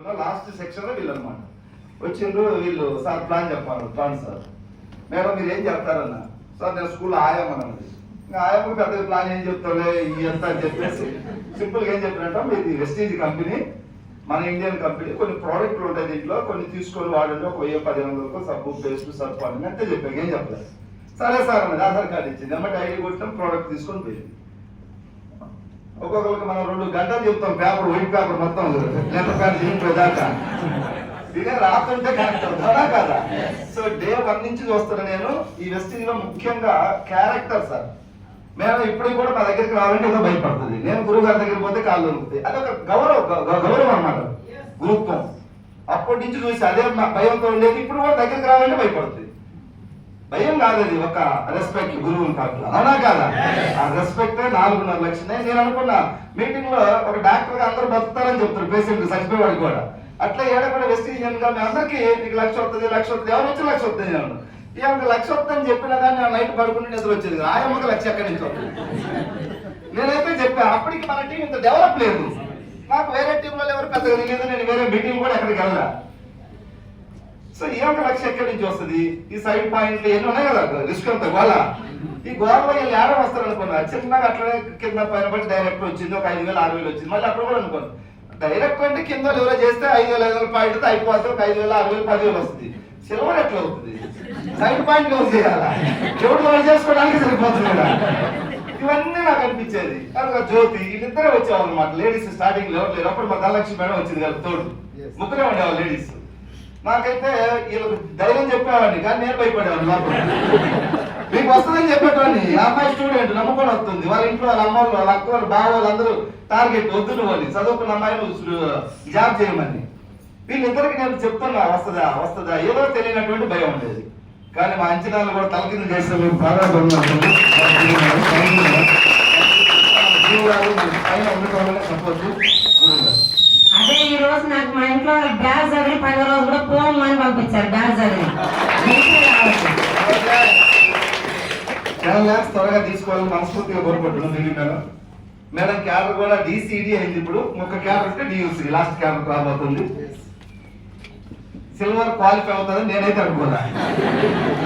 Last సెక్షన్లో వీళ్ళు అనమాట వచ్చిండ్రు వీళ్ళు సార్ ప్లాన్ చెప్పారు ప్లాన్ సార్. మేడం మీరు ఏం చెప్తారన్న? సార్ నేను స్కూల్లో ఆయామన్నది ఇంకా ఆయమ్మకి పెద్ద ప్లాన్ ఏం చెప్తాలే ఈ ఎంత అని చెప్పేసి సింపుల్గా ఏం చెప్పినట్ట మీది వెస్టీజ్ కంపెనీ మన ఇండియన్ కంపెనీ కొన్ని ప్రోడక్ట్లు ఉంటాయి దీంట్లో కొన్ని తీసుకొని వాడండి ఒక వెయ్యి పదిహేను వందలకు సబ్బు పేస్ట్ సర్ఫ్ అని అంతే చెప్పాను ఏం చెప్పలేదు. సరే సార్ అన్నది ఆధార్ కార్డు ఇచ్చింది అమ్మ డైరీ కొట్టాం ప్రోడక్ట్ తీసుకొని పోయింది. ఒక్కొక్కరికి మనం రెండు గంటలు చెప్తాం పేపర్ వైట్ పేపర్ మొత్తం. లెటర్ ప్యాడ్ దింపే దాకా? ఇదే రాస్తుంటే కరెక్ట్ అవుతుందా. కదా? సో డే వన్ నుంచి చూస్తాను నేను. ఈ వెస్టింగ్లో ముఖ్యంగా క్యారెక్టర్ సార్. మేము ఇప్పటికి కూడా మా దగ్గరికి రావాలంటే ఏదో భయపడుతుంది. నేను గురువు గారి దగ్గరికి పోతే కాళ్ళు దొరుకుతాయి అదొక గౌరవం గౌరవం అన్నమాట. గురుత్వం. అప్పటి నుంచి చూసి అదే భయంతో ఉండేది. ఇప్పుడు కూడా దగ్గరికి రావాలంటే భయపడుతుంది. భయం కాదు అది ఒక రెస్పెక్ట్ గురువుని కాదు అవునా కాదా? ఆ రెస్పెక్ట్ నాలుగున్నర లక్షలే నేను అనుకున్నా. మీటింగ్లో ఒక డాక్టర్గా అందరూ బతుకుతారని చెప్తారు పేషెంట్ చచ్చిపోయేవాడికి కూడా. అట్లా ఏడ కూడా వెస్టిజియన్గా మీ అందరికి నీకు లక్ష వస్తుంది లక్ష వస్తుంది ఎవరు వచ్చి లక్ష వస్తుంది నేను ఏమన్నా లక్ష వస్తుందని చెప్పినా కానీ ఆ నైట్ పడుకుని నిద్ర వచ్చేది ఆయమ్మకి లక్ష ఎక్కడి నుంచి వస్తుంది? నేనైతే చెప్పాను అప్పటికి మన టీం ఇంత డెవలప్ లేదు. నాకు వేరే టీంలో ఎవరు పెద్దగా తెలియదు నేను వేరే మీటింగ్ కూడా ఎక్కడికి వెళ్ళా సో ఈ ఒక లక్ష ఎక్కడి నుంచి వస్తుంది? ఈ సైడ్ పాయింట్లు ఎన్ని ఉన్నాయి కదా? రిస్క్ అంతా గోళ ఈ గోడలో వీళ్ళు ఏడ వస్తారు అనుకున్నా చిన్నగా అట్లనే కింద పైన పడి డైరెక్ట్ వచ్చింది. ఒక ఐదు వేలు ఆరు వేలు వచ్చింది. మళ్ళీ అప్పుడు కూడా అనుకోను డైరెక్ట్ అంటే కింద ఎవరో చేస్తే ఐదు వేల ఐదు వేల పాయింట్ అయిపోతే ఒక ఐదు వేల ఆరు వేలు పది వేలు వస్తుంది. సిల్వర్ ఎట్లా అవుతుంది? సైడ్ పాయింట్ ఎవరు చేయాలా? ఎవరు వాళ్ళు చేసుకోవడానికి సరిపోతుంది కదా? ఇవన్నీ నాకు అనిపించేది. కనుక జ్యోతి వీళ్ళిద్దరే వచ్చేవాళ్ళు అనమాట లేడీస్ స్టార్టింగ్లో లేరు? అప్పుడు మా ధనలక్ష్మి మేడం వచ్చింది కదా తోడు. ముగ్గురే ఉండేవాళ్ళు లేడీస్ నాకైతే వీళ్ళకి ధైర్యం చెప్పేవాడిని కానీ నేను భయపడేవాడిని నాకు మీకు వస్తుందని చెప్పేటవాడిని ఆ అమ్మాయి స్టూడెంట్ నమ్ముకొని వస్తుంది వాళ్ళ ఇంట్లో వాళ్ళ అమ్మ వాళ్ళ అక్క వాళ్ళు బావ వాళ్ళు అందరూ టార్గెట్ వద్దు వాళ్ళు చదువుకున్న అమ్మాయిలు జాబ్ చేయమని వీళ్ళిద్దరికి నేను చెప్తున్నా వస్తుందా వస్తుందా ఏదో తెలియనటువంటి భయం ఉండేది కానీ మా అంచనాలు కూడా తలకింద చేస్తే మేము బాగా పైన ఉండటం వల్ల చెప్పొచ్చు అదే ఈ రోజు నాకు మా ఇంట్లో బ్యాగ్ చదివి పదో రోజు కూడా పోమని పంపించారు బ్యాగ్ చదివి. నీకే త్వరగా తీసుకోవాలని మనస్ఫూర్తిగా కోరుకుంటున్నాం దీన్ని మేడం. మేడం క్యాడర్ కూడా డిసిడి అయింది ఇప్పుడు. ఒక క్యాడర్ ఉంటే డియూసి లాస్ట్ క్యాడర్ రాబోతుంది. సిల్వర్ క్వాలిఫై అవుతుందని నేనైతే అనుకున్నా.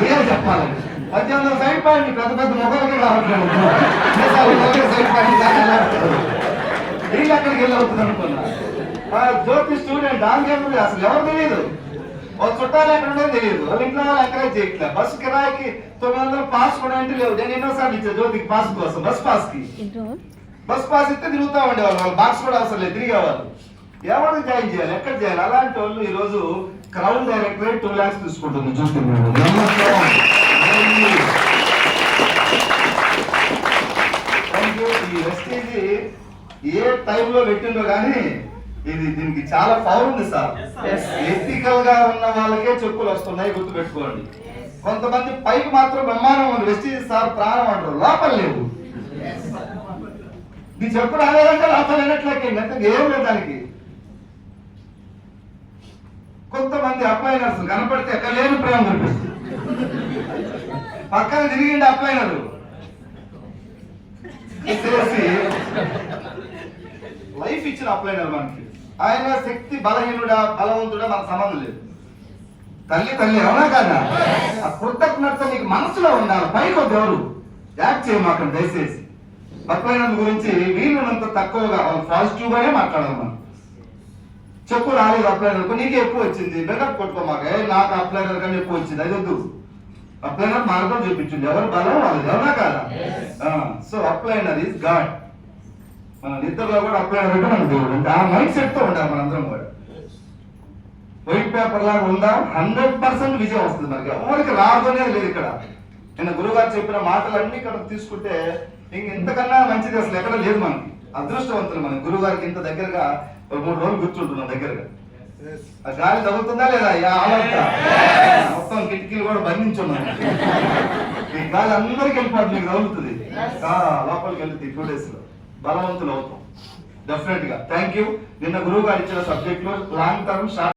మీరే చెప్పాలండి పద్దెనిమిది సైడ్ పాయింట్ పెద్ద పెద్ద మొగలకి రావట్లేదు. సైడ్ పాయింట్ దాకా వీళ్ళు ఎక్కడికి వెళ్ళి అవుతుంది అనుకున్నా. జ్యోతి స్టూడెంట్ ఆంగ్లం అసలు ఎవరు తెలియదు? వాళ్ళ చుట్టాలు ఎక్కడ ఉండదో తెలియదు. వాళ్ళ ఇంట్లో వాళ్ళు ఎంకరేజ్ చేయట్లే. బస్సు కిరాయికి తొమ్మిది వందలు పాస్ కూడా అంటే లేవు. నేను ఎన్నోసార్లు ఇచ్చా జ్యోతికి పాస్ కోసం బస్ పాస్కి. బస్ పాస్ ఇస్తే తిరుగుతా ఉండేవాళ్ళు వాళ్ళు బాక్స్ కూడా అవసరం లేదు తిరిగేవాళ్ళు. ఎవరు జాయిన్ చేయాలి? ఎక్కడ చేయాలి? అలాంటి వాళ్ళు ఈ రోజు క్రౌన్ డైరెక్టరేట్ టూ లాక్స్ తీసుకుంటుంది you. ఈ వెస్టేజ్ ఏ టైంలో పెట్టిందో కానీ ఇది దీనికి చాలా పవర్ ఉంది సార్. ఎథికల్గా ఉన్న వాళ్ళకే చెప్పులు వస్తున్నాయి గుర్తుపెట్టుకోండి. కొంతమంది పైకి మాత్రం బ్రహ్మాండం ఉంది వెస్టేజ్ సార్ ప్రాణం అంటారు లోపల లేవు. నీ చెప్పు రాలేదంటే లోపల లేనట్లయితే అంటే ఏం లేదు దానికి. కొంతమంది అప్లైనర్స్ కనపడితే ఎక్కడ లేని ప్రేమ కనిపిస్తుంది. పక్కన తిరిగిండి అప్లైనరు చేసి లైఫ్ ఇచ్చిన అప్లైనర్ మనకి. ఆయన శక్తి బలహీనుడా బలవంతుడా మనకు సంబంధం లేదు. తల్లి తల్లి అవునా కాదా? ఆ కృతజ్ఞత నీకు మనసులో ఉండాలి. పైకి ఒక ఎవరు యాక్ట్ చేయమాకండి దయచేసి. అప్లైనర్ గురించి వీలున్నంత తక్కువగా పాజిటివ్ గానే మాట్లాడాలి మనం. చెప్పు రాలేదు అప్లైనర్ నీకు ఎక్కువ వచ్చింది. బెకప్ కొట్టుకోమాక "ఏ, నాకు అప్లైనర్ కన్నా ఎక్కువ వచ్చింది. అది వద్దు. అప్లైనర్ మార్గం చూపించింది. ఎవరు బలం వాళ్ళది. అవునా కాదా? So upliner is god. మన నిద్రలో కూడా అప్లై అంటే మన దేవుడు. అంటే ఆ మైండ్ సెట్తో ఉండాలి మనందరం కూడా. వైట్ పేపర్ లాగా ఉందా? హండ్రెడ్ పర్సెంట్ విజయం వస్తుంది మనకి. ఎవరికి రాదు అనేది లేదు ఇక్కడ. నిన్న గురుగారు చెప్పిన మాటలన్నీ ఇక్కడ తీసుకుంటే ఇంక ఇంతకన్నా మంచిది అసలు ఎక్కడ లేదు మనకి. అదృష్టవంతులు మనకి. గురుగారికి ఇంత దగ్గరగా ఒక మూడు రోజులు కూర్చుంటున్నాం దగ్గరగా. ఆ గాలి తగ్గుతుందా లేదా? మొత్తం కిటికీలు కూడా బంధించున్నాం. ఈ గాలి అందరికి వెళ్ళిపోతుంది మీకు తగులుతుంది. ఆ, లోపలికి వెళ్తుంది టూ డేస్లో. బలవంతులు అవుతాం డెఫినెట్గా. థ్యాంక్ యూ నిన్న గురువు గారు ఇచ్చిన సబ్జెక్ట్లో లాంగ్ టర్మ్ షార్ట్